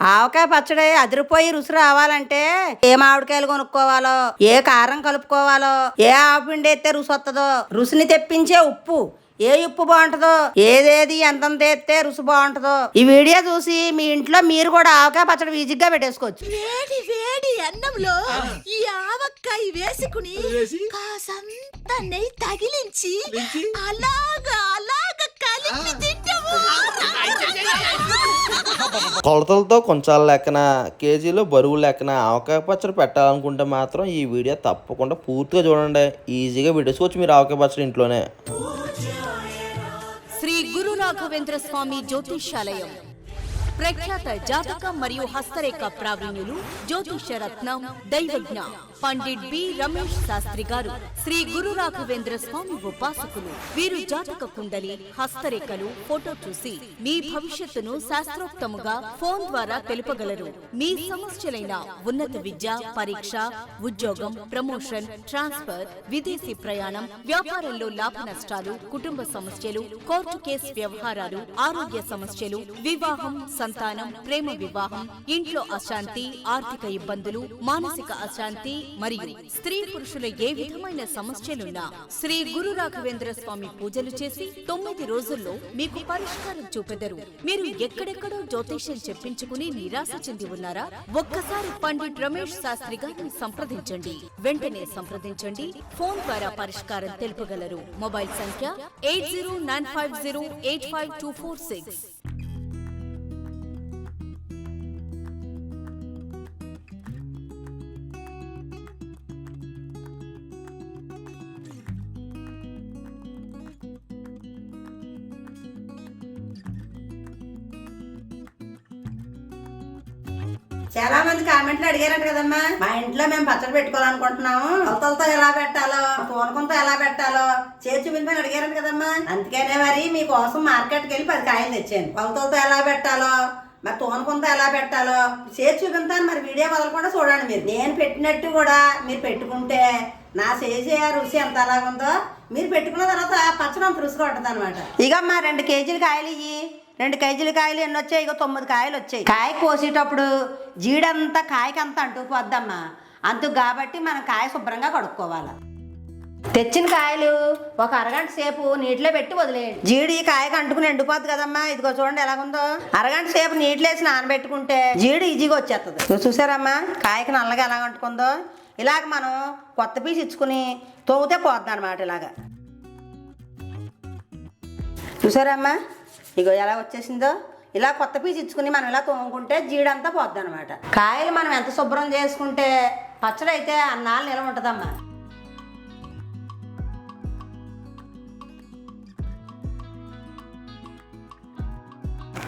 ఆవకాయ పచ్చడి అదిరిపోయి రుచి రావాలంటే ఏ మామిడికాయలు కొనుక్కోవాలో? ఏ కారం కలుపుకోవాలో? ఏ ఆవపిండి ఎత్తే రుచి వస్తుందో రుచిని తెప్పించే ఉప్పు ఏ ఉప్పు బాగుంటుందో ఏదేది ఎంతంత ఎత్తే రుచి బాగుంటుందో ఈ వీడియో చూసి మీ ఇంట్లో మీరు కూడా ఆవకాయ పచ్చడి ఈజీగా పెట్టేసుకోవచ్చు. వేడి వేడి అన్నంలో ఈ ఆవకాయ వేసుకుని కాసంత నెయ్యి తగిలించి అలాగా అలాగా కొలతలతో కొంచాల లెక్కన కేజీలో బరువు లెక్కన ఆవకాయ పచ్చడి పెట్టాలనుకుంటే మాత్రం ఈ వీడియో తప్పకుండా పూర్తిగా చూడండి. ఈజీగా పెట్టేసుకోవచ్చు మీరు ఆవకాయ పచ్చడి ఇంట్లోనే. శ్రీ గురు రాఘవేంద్ర స్వామి జ్యోతిషాలయం. ప్రఖ్యాత జాతక మరియు హస్తరేఖ ప్రావీణ్యులు జ్యోతిష రత్నం దైవజ్ఞ పండిట్ బి. రమేష్ శాస్త్రి గారు శ్రీ గురు రాఘవేంద్ర స్వామి ఉపాసకులు. వీరు జాతక కుండలి హస్తరేఖలు ఫోటో చూసి మీ భవిష్యత్తును శాస్త్రోక్తముగా ఫోన్ ద్వారా తెలుపగలరు. మీ సమస్యలైన ఉన్నత విద్య పరీక్ష ఉద్యోగం ప్రమోషన్ ట్రాన్స్ఫర్ విదేశీ ప్రయాణం వ్యాపారంలో లాభ నష్టాలు కుటుంబ సమస్యలు కోర్టు కేసు వ్యవహారాలు ఆరోగ్య సమస్యలు వివాహం సంతానం ప్రేమ వివాహం ఇంట్లో అశాంతి ఆర్థిక ఇబ్బందులు మానసిక అశాంతి మరియు స్త్రీ పురుషుల ఏ విధమైన సమస్యలున్నా శ్రీ గురు రాఘవేంద్ర స్వామి పూజలు చేసి తొమ్మిది రోజుల్లో మీకు పరిష్కారం చూపెదరు. మీరు ఎక్కడెక్కడో జ్యోతిష్యం చెప్పించుకుని నిరాశ చెంది ఉన్నారా? ఒక్కసారి పండిట్ రమేష్ శాస్త్రి గారిని సంప్రదించండి. వెంటనే సంప్రదించండి. ఫోన్ ద్వారా పరిష్కారం తెలుపగలరు. మొబైల్ సంఖ్య eight zero nine five zero eight five two four six. కామెంట్లు అడిగారంట కదమ్మా. మా ఇంట్లో మేము పచ్చడి పెట్టుకోవాలనుకుంటున్నాము. కొలతలతో ఎలా పెట్టాలో పూనకంతో ఎలా పెట్టాలో చేతి చూపించమని అడిగారంట కదమ్మా. అందుకనే మరి మీకోసం మార్కెట్కి వెళ్ళి పది కాయలు తెచ్చాను. కొలతలతో ఎలా పెట్టాలో మరి తోనకంతో ఎలా పెట్టాలో చేతి చూపించాను మరి వీడియో వదలకుండా చూడండి మీరు. నేను పెట్టినట్టు కూడా మీరు పెట్టుకుంటే నా చేసే రుచి ఎంత అలాగుందో మీరు పెట్టుకున్న తర్వాత పచ్చడి అంత రుచిగా ఉంటుంది అనమాట ఇగమ్మా రెండు కేజీలు కాయలు ఇయ్యి. రెండు కేజీల కాయలు ఎన్ని వచ్చాయి? ఇక తొమ్మిది కాయలు వచ్చాయి. కాయ కోసేటప్పుడు జీడంతా కాయకంతా అంటుకుపోద్దమ్మా అందుకు కాబట్టి మనం కాయ శుభ్రంగా కడుక్కోవాలి. తెచ్చిన కాయలు ఒక అరగంట సేపు నీటిలో పెట్టి వదిలేయండి. జీడి కాయకి అంటుకుని ఎండిపోద్ది కదమ్మా. ఇదిగో చూడండి ఎలాగుందో. అరగంట సేపు నీటిలో వేసి నానబెట్టుకుంటే జీడి ఈజీగా వచ్చేస్తుంది చూసారమ్మా? కాయకి నల్లగా ఎలా అంటుకుందో. ఇలాగ మనం కొత్త పీస్ ఇచ్చుకుని తోగితే పోద్ది అనమాట ఇలాగా. చూసారమ్మా? ఇగో ఎలా వచ్చేసిందో? ఇలా కొత్త పీస్ ఇచ్చుకుని మనం ఇలా తోముకుంటే జీడంతా పోద్ది అనమాట కాయలు మనం ఎంత శుభ్రం చేసుకుంటే పచ్చడి అయితే అన్నాళ్ళు నిలవ ఉంటుందమ్మా.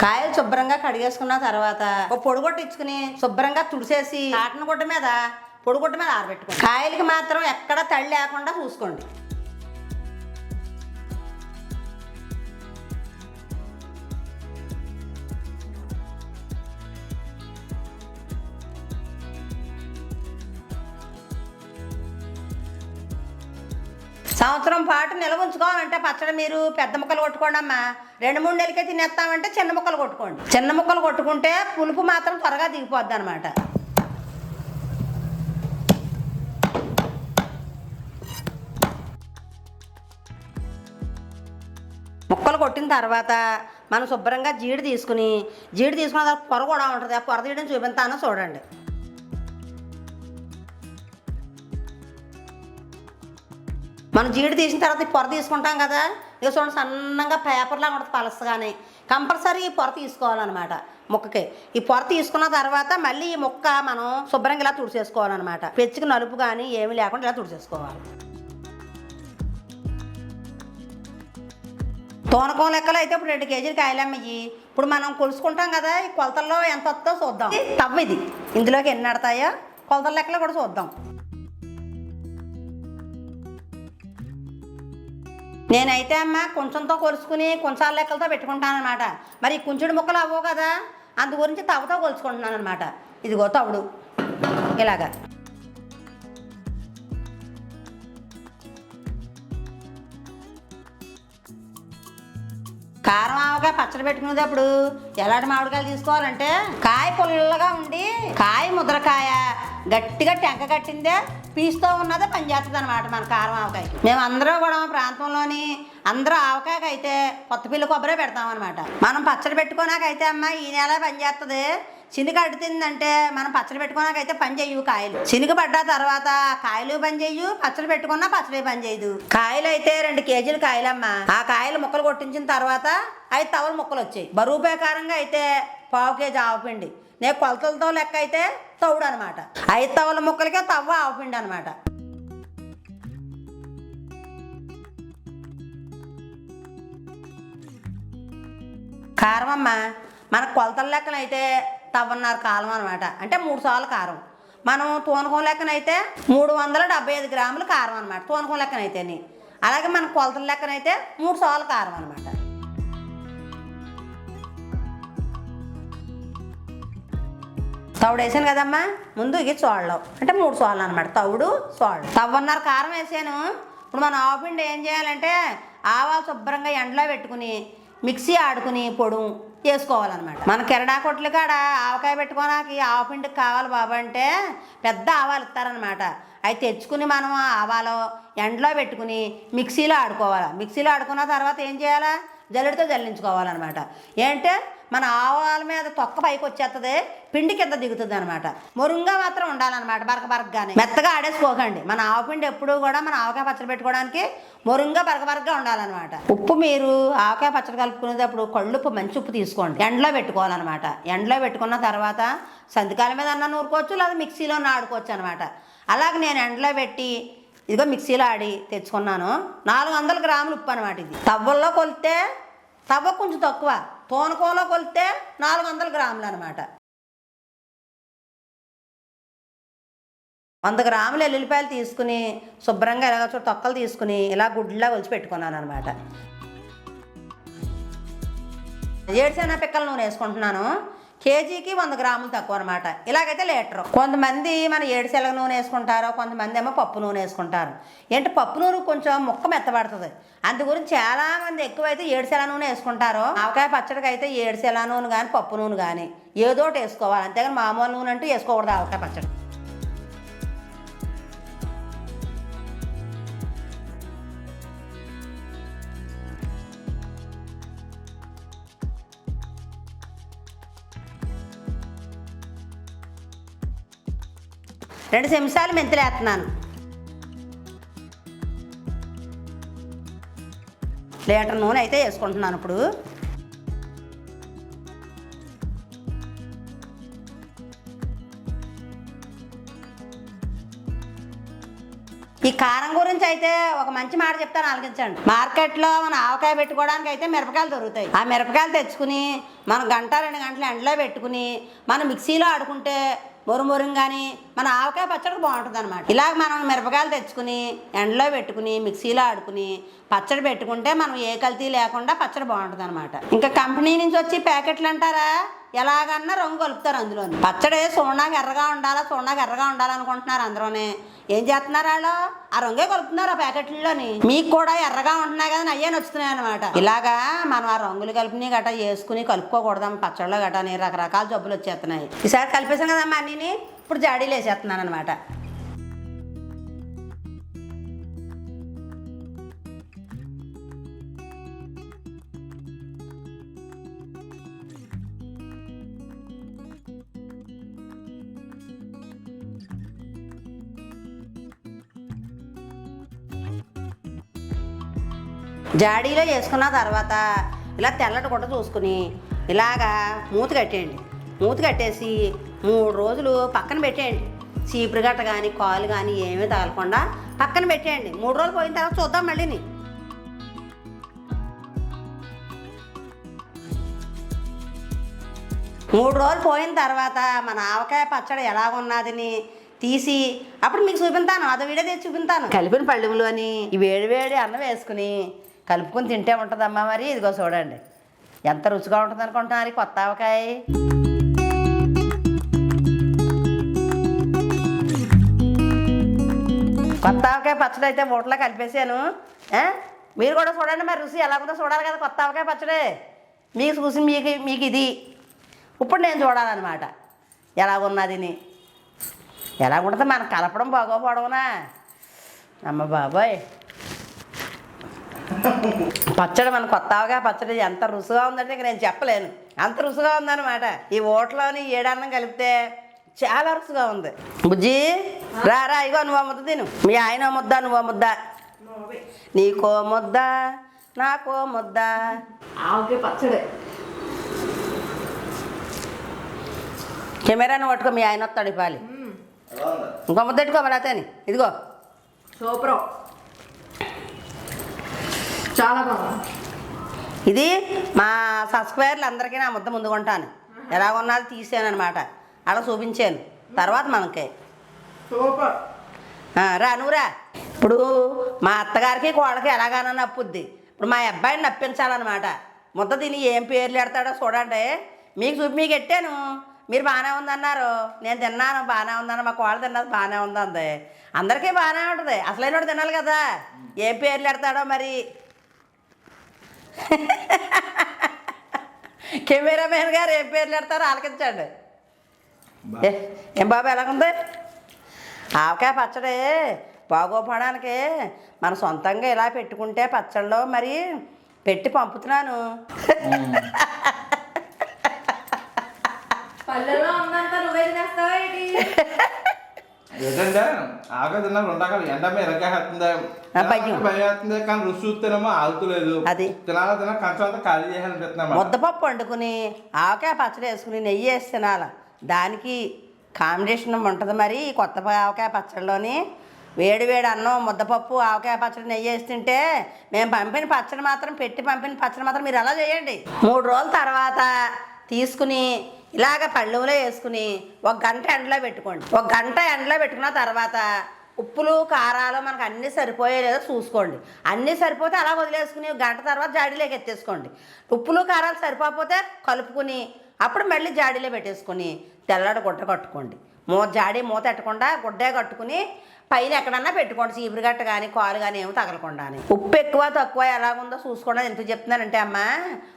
కాయలు శుభ్రంగా కడిగేసుకున్న తర్వాత ఒక పొడిగొట్టించుకుని ఇచ్చుకుని శుభ్రంగా తుడిసేసి కాటన్ గుడ్డ మీద పొడిగుడ్డ మీద ఆరబెట్టుకోండి. కాయలకి మాత్రం ఎక్కడ తడి లేకుండా చూసుకోండి. సంవత్సరం పాటు నిల్వ ఉంచుకోవాలంటే పచ్చడి మీరు పెద్ద ముక్కలు కొట్టుకోండి అమ్మా. రెండు మూడు నెలలకే తినేస్తామంటే చిన్న ముక్కలు కొట్టుకోండి. చిన్న ముక్కలు కొట్టుకుంటే పులుపు మాత్రం త్వరగా దిగిపోద్ది అనమాట ముక్కలు కొట్టిన తర్వాత మనం శుభ్రంగా జీడి తీసుకుని జీడి తీసుకున్న తర్వాత పొర కూడా ఉంటుంది. ఆ పొర తీయడం చూపిస్తానో చూడండి. మనం జీడి తీసిన తర్వాత ఈ పొర తీసుకుంటాం కదా. ఇక చూడండి సన్నగా పేపర్లా ఉంటుంది పలసగానే. కంపల్సరీ ఈ పొర తీసుకోవాలన్నమాట ముక్కకి. ఈ పొర తీసుకున్న తర్వాత మళ్ళీ ఈ ముక్క మనం శుభ్రంగా ఇలా తుడిచేసుకోవాలన్నమాట. పెచ్చుకు నలుపు కానీ ఏమీ లేకుండా ఇలా తుడిచేసుకోవాలి. తోనకం లెక్కలో అయితే ఇప్పుడు రెండు కేజీలు కాయలమ్మయ్యి ఇప్పుడు మనం కొలుసుకుంటాం కదా ఈ కొలతల్లో ఎంత వస్తుందో చూద్దాం. తవ్వ ఇది ఇందులోకి ఎన్ని నడతాయో కొలతల లెక్కలో కూడా చూద్దాం. నేనైతే అమ్మ కొంచెంతో కొలుసుకుని కొంచాల లెక్కలతో పెట్టుకుంటాను అనమాట మరి ఈ కుంచుడు ముక్కలు అవ్వవు కదా? అందు గురించి తవ్వతో కొలుచుకుంటున్నాను అనమాట ఇదిగో తవుడు. ఇలాగా. కారం ఆవకాయ పచ్చడి పెట్టుకునేటప్పుడు ఎలాంటి మామిడికాయలు తీసుకోవాలంటే కాయ పుల్లగా ఉండి కాయ ముద్రకాయ గట్టిగా టెంక కట్టిందే పీస్తూ ఉన్నదే పనిచేస్తుంది అనమాట మన కారం ఆవకాయ మేము అందరూ కూడా మా ప్రాంతంలోని అందరూ ఆవకాయకి అయితే కొత్త పిల్ల కొబ్బరే పెడతాం అనమాట మనం పచ్చడి పెట్టుకోనాకైతే అమ్మ ఈ నెల పనిచేస్తుంది చినుక అడుతుందంటే మనం పచ్చడి అయితే పని చేయవు కాయలు. చినుక పడ్డ తర్వాత కాయలు పని చేయు పచ్చడి పెట్టుకున్నా పచ్చడి పని చేయదు కాయలు అయితే రెండు కేజీలు కాయలమ్మా. ఆ కాయలు ముక్కలు కొట్టించిన తర్వాత ఐదు తవల ముక్కలు వచ్చాయి. బరువు ప్రకారంగా అయితే పావు కేజీ ఆవపిండి నేను కొలతలతో లెక్క అయితే తవుడు అనమాట ఐదు తవల ముక్కలకే తవ్వ ఆవపిండి అనమాట. కారమమ్మ మన కొలతల లెక్కన అయితే తవ్వన్నర కాలం అనమాట అంటే మూడు సార్లు కారం. మనం తూనకం లెక్కనైతే మూడు వందల డెబ్బై ఐదు గ్రాములు కారం అనమాట తూనకం లెక్కన అలాగే మన కొలతల లెక్కన అయితే మూడు సార్లు కారం అనమాట తవుడు వేసాను కదమ్మా? ముందు ఇది చోళ్ళం. అంటే మూడు సోళ్ళు అనమాట తవుడు సోళ్ళు తవ్వన్నర కారం వేసాను. ఇప్పుడు మనం ఆవపిండి ఏం చేయాలంటే ఆవాలు శుభ్రంగా ఎండలో పెట్టుకుని మిక్సీ ఆడుకుని పొడుము చేసుకోవాలన్నమాట. మన కిరణా కొట్లు కాడ ఆవకాయ పెట్టుకోనాకి ఆవపిండికి కావాలి బాబు అంటే పెద్ద ఆవాలు ఇస్తారనమాట అవి తెచ్చుకుని మనం ఆవాలో ఆవాలు ఎండలో పెట్టుకుని మిక్సీలో ఆడుకోవాలి. మిక్సీలో ఆడుకున్న తర్వాత ఏం చేయాలా? జల్లెడితో జల్లించుకోవాలన్నమాట. ఏంటంటే మన ఆవాల మీద తొక్క పైకి వచ్చేస్తుంది పిండి కింద దిగుతుంది అనమాట మురుంగా మాత్రం ఉండాలన్నమాట బరక బరకగానే. మెత్తగా ఆడేసుకోకండి. మన ఆవు పిండి ఎప్పుడూ కూడా మన ఆవకాయ పచ్చడి పెట్టుకోవడానికి మురుంగా బరక బరకగా ఉండాలన్నమాట. ఉప్పు మీరు ఆవకాయ పచ్చడి కలుపుకునేటప్పుడు కళ్ళుప్పు మంచి ఉప్పు తీసుకోండి. ఎండలో పెట్టుకోవాలన్నమాట. ఎండలో పెట్టుకున్న తర్వాత సంతికాల మీద అన్న నూరుకోవచ్చు లేదా మిక్సీలో ఆడుకోవచ్చు అనమాట అలాగే నేను ఎండలో పెట్టి ఇదిగో మిక్సీలో ఆడి తెచ్చుకున్నాను. నాలుగు వందల గ్రాములు ఉప్పు అనమాట ఇది. తవ్వల్లో కొలితే తవ్వ కొంచెం తక్కువ. తోనకోలో కొలితే నాలుగు వందల గ్రాములు అనమాట వంద గ్రాములు ఎల్లుల్లిపాయలు తీసుకుని శుభ్రంగా ఇలాగ తొక్కలు తీసుకుని ఇలా గుడ్లా ఒలిచి పెట్టుకున్నాను అనమాట ఏడుసేనా పిక్కల నూనె వేసుకుంటున్నాను. కేజీకి వంద గ్రాములు తక్కువ అనమాట ఇలాగైతే లీటరు. కొంతమంది మన ఏడుశెలగ నూనె వేసుకుంటారు కొంతమంది ఏమో పప్పు నూనె వేసుకుంటారు. ఏంటి పప్పు నూనె కొంచెం ముక్క మెత్తబడుతుంది. అందు గురించి చాలా మంది ఎక్కువైతే ఏడుశెల నూనె వేసుకుంటారు. ఆవకాయ పచ్చడికి అయితే ఏడుశెల నూనె కానీ పప్పు నూనె కానీ ఏదో ఒకటి వేసుకోవాలి. అంతేగాని మామూలు నూనె అంటూ వేసుకోకూడదు ఆవకాయ పచ్చడి. రెండు చెంచాలు మెంతులు వేస్తున్నాను లీటర్ నూనె అయితే వేసుకుంటున్నాను ఇప్పుడు. ఈ కారం గురించి అయితే ఒక మంచి మాట చెప్తాను ఆలకించండి మార్కెట్లో మన ఆవకాయ పెట్టుకోవడానికి అయితే మిరపకాయలు దొరుకుతాయి. ఆ మిరపకాయలు తెచ్చుకుని మనం గంట రెండు గంటలు ఎండలో పెట్టుకుని మనం మిక్సీలో ఆడుకుంటే మురుమురుం కానీ మన ఆవకాయ పచ్చడికి బాగుంటుంది అనమాట ఇలాగ మనం మిరపకాయలు తెచ్చుకుని ఎండలో పెట్టుకుని మిక్సీలో ఆడుకుని పచ్చడి పెట్టుకుంటే మనం ఏ కల్తీ లేకుండా పచ్చడి బాగుంటుంది అనమాట ఇంకా కంపెనీ నుంచి వచ్చి ప్యాకెట్లు అంటారా? ఎలాగన్నా రంగు కలుపుతారు అందులో పచ్చడి చూడడానికి ఎర్రగా ఉండాలా చూడడానికి ఎర్రగా ఉండాలనుకుంటున్నారు అందరూనే ఏం చేస్తున్నారు వాళ్ళు? ఆ రంగే కలుపుతున్నారు ఆ ప్యాకెట్లలోని. మీకు కూడా ఎర్రగా ఉంటున్నాయి కదా అయ్యే నచ్చుతున్నాయి అనమాట ఇలాగా మనం ఆ రంగులు కలిపిని గట్రా వేసుకుని కలుపుకోకూడదాం పచ్చళ్ళలో గట్రా అని రకరకాల జబ్బులు వచ్చేస్తున్నాయి. ఈసారి కలిపేసాం కదమ్మా అన్నీని? ఇప్పుడు జాడీలు వేసేస్తున్నాను అనమాట జాడీలో వేసుకున్న తర్వాత ఇలా తెల్లటి గుడ్డ చూసుకుని ఇలాగా మూత కట్టేయండి. మూత కట్టేసి మూడు రోజులు పక్కన పెట్టేయండి. చీపురు గట్ట కానీ కాలు కానీ ఏమీ తగలకుండా పక్కన పెట్టేయండి. మూడు రోజులు పోయిన తర్వాత చూద్దాం మళ్ళీని మూడు రోజులు పోయిన తర్వాత మన ఆవకాయ పచ్చడి ఎలాగున్నదని తీసి అప్పుడు మీకు చూపింతాను అదో వీడియో తెచ్చి చూపింతాను కలిపిన పళ్ళెములు అని వేడి వేడి అన్నం వేసుకుని కలుపుకొని తింటే ఉంటుందమ్మా మరి. ఇదిగో చూడండి. ఎంత రుచిగా ఉంటుంది అనుకుంటున్నారు కొత్త ఆవకాయ. కొత్త ఆవకాయ పచ్చడి అయితే మూటలో కలిపేసాను. మీరు కూడా చూడండి మరి రుచి ఎలా ఉందో చూడాలి కదా కొత్త ఆవకాయ పచ్చడి. మీకు చూసి మీకు మీకు ఇది. ఇప్పుడు నేను చూడాలన్నమాట. ఎలా ఉన్నదిని ఎలా ఉంటుంది? మనం కలపడం బాగోపోవడమునా? అమ్మ బాబాయ్. పచ్చడి మన కొత్త ఆవకాయ పచ్చడి ఎంత రుచిగా ఉందంటే నేను చెప్పలేను. అంత రుచిగా ఉందన్నమాట. ఈ ఓట్లోని ఏడన్నం కలిపితే చాలా రుచిగా ఉంది. బుజ్జి రా రా ఇగో నువ్వు ముద్ద తిను. మీ ఆయన ముద్ద నువ్వు ముద్ద. నీకో ముద్ద నాకో ముద్ద. పచ్చడి. కెమెరాను పట్టుకో మీ ఆయన వస్తాడు ఇవ్వాలి. ఇంకో ముద్ద పెట్టుకో మరి అతని. ఇదిగో. సూపర్. చాలా బాగుంది. ఇది మా సబ్స్క్రైబర్లు అందరికీ నా ముద్ద ముందు కొంటాను. ఎలా ఉన్నది తీసాను అనమాట అలా చూపించాను. తర్వాత మనకి. సూపర్. రా నువ్వు రా. ఇప్పుడు మా అత్తగారికి కోడకి ఎలాగానో నప్పుద్ది. ఇప్పుడు మా అబ్బాయిని నప్పించాలన్నమాట. ముద్ద తిని ఏం పేర్లు పెడతాడో చూడండి. మీకు చూపి మీకు ఎట్టాను? మీరు బాగానే ఉందన్నారు. నేను తిన్నాను బాగానే ఉందన్న మా కోళ్ళ తిన్నది బాగానే ఉంది అంది అందరికీ బాగానే ఉంటుంది. అసలైన తినాలి కదా. ఏం పేర్లు పెడతాడో మరి. కెమెరామెన్ గారు ఏం పేర్లు పెడతారో ఆలకించండి. ఏ, ఏం బాబు ఎలాగుంది? ఆవకాయ పచ్చడి. బాగోపోవడానికి. మన సొంతంగా ఇలా పెట్టుకుంటే పచ్చళ్ళు మరి పెట్టి పంపుతున్నాను. పల్లెల్లో ఉందంతా నువ్వే తినేస్తావా ఏంటి? ఏంటంటే రెండు ఎండ మీద భయం. కానీ రుచి చూస్తేనేమో ఆగుతలేదు. అది. తినాలా కంచం ఖాళీ చేయాలనిపిస్తున్నాం ముద్దపప్పు వండుకుని ఆవకాయ పచ్చడి వేసుకుని నెయ్యి వేసి తినాలి. దానికి కాంబినేషన్ ఉంటుంది మరి కొత్త ఆవకాయ పచ్చడిలోని. వేడి వేడి అన్నం ముద్దపప్పు ఆవకాయ పచ్చడి నెయ్యి వేసి తింటే మేము పంపిన పచ్చడి మాత్రం పెట్టి పంపిన పచ్చడి మాత్రం మీరు అలా చేయండి. మూడు రోజుల తర్వాత తీసుకుని ఇలాగ పళ్ళులో వేసుకుని ఒక గంట ఎండలో పెట్టుకోండి. ఒక గంట ఎండలో పెట్టుకున్న తర్వాత ఉప్పులు కారాలు మనకు అన్నీ సరిపోయే లేదో చూసుకోండి. అన్నీ సరిపోతే అలా వదిలేసుకుని ఒక గంట తర్వాత జాడీలోకి ఎత్తేసుకోండి. ఉప్పులు కారాలు సరిపోకపోతే కలుపుకుని అప్పుడు మళ్ళీ జాడీలో పెట్టేసుకొని తెల్లడి గుడ్డ కట్టుకోండి. మూ జాడీ మూత ఎట్టకుండా గుడ్డే కట్టుకుని పైన ఎక్కడన్నా పెట్టుకోండి. చీపురు గట్ట కానీ కాలు కానీ ఏమో తగలకుండా ఉప్పు ఎక్కువ తక్కువ ఎలాగుందో చూసుకోండి. ఎందుకు చెప్తున్నానంటే అమ్మ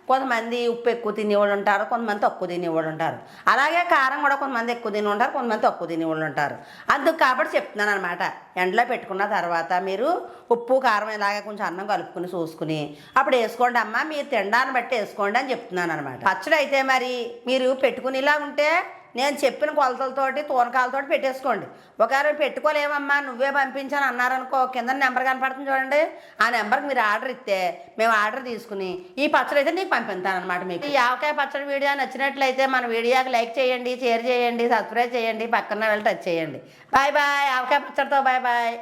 కొంతమంది ఉప్పు ఎక్కువ తినేవాళ్ళు ఉంటారు కొంతమంది తక్కువ తినేవాళ్ళు ఉంటారు. అలాగే కారం కూడా కొంతమంది ఎక్కువ తిని ఉంటారు కొంతమంది తక్కువ తినేవాళ్ళు ఉంటారు. అందుకు కాబట్టి చెప్తున్నాను అనమాట ఎండలో పెట్టుకున్న తర్వాత మీరు ఉప్పు కారం ఇలాగే కొంచెం అన్నం కలుపుకుని చూసుకుని అప్పుడు వేసుకోండి అమ్మ. మీరు తినడాన్ని బట్టి వేసుకోండి అని చెప్తున్నాను అనమాట పచ్చడి అయితే మరి మీరు పెట్టుకునేలా ఉంటే నేను చెప్పిన కొలతలతోటి తూనకాలతోటి పెట్టేసుకోండి. ఒకవేళ పెట్టుకోలేమమ్మా నువ్వే పంపించాను అన్నారనుకో కింద నెంబర్ కనపడుతుంది చూడండి. ఆ నెంబర్కి మీరు ఆర్డర్ ఇస్తే మేము ఆర్డర్ తీసుకుని ఈ పచ్చడి అయితే నీకు పంపిస్తానమాట మీకు. ఈ ఆవకాయ పచ్చడి వీడియో నచ్చినట్లయితే మన వీడియోకి లైక్ చేయండి షేర్ చేయండి సబ్స్క్రైబ్ చేయండి పక్కన వెళ్ళి టచ్ చేయండి. బాయ్ బాయ్ ఆవకాయ పచ్చడితో బాయ్ బాయ్.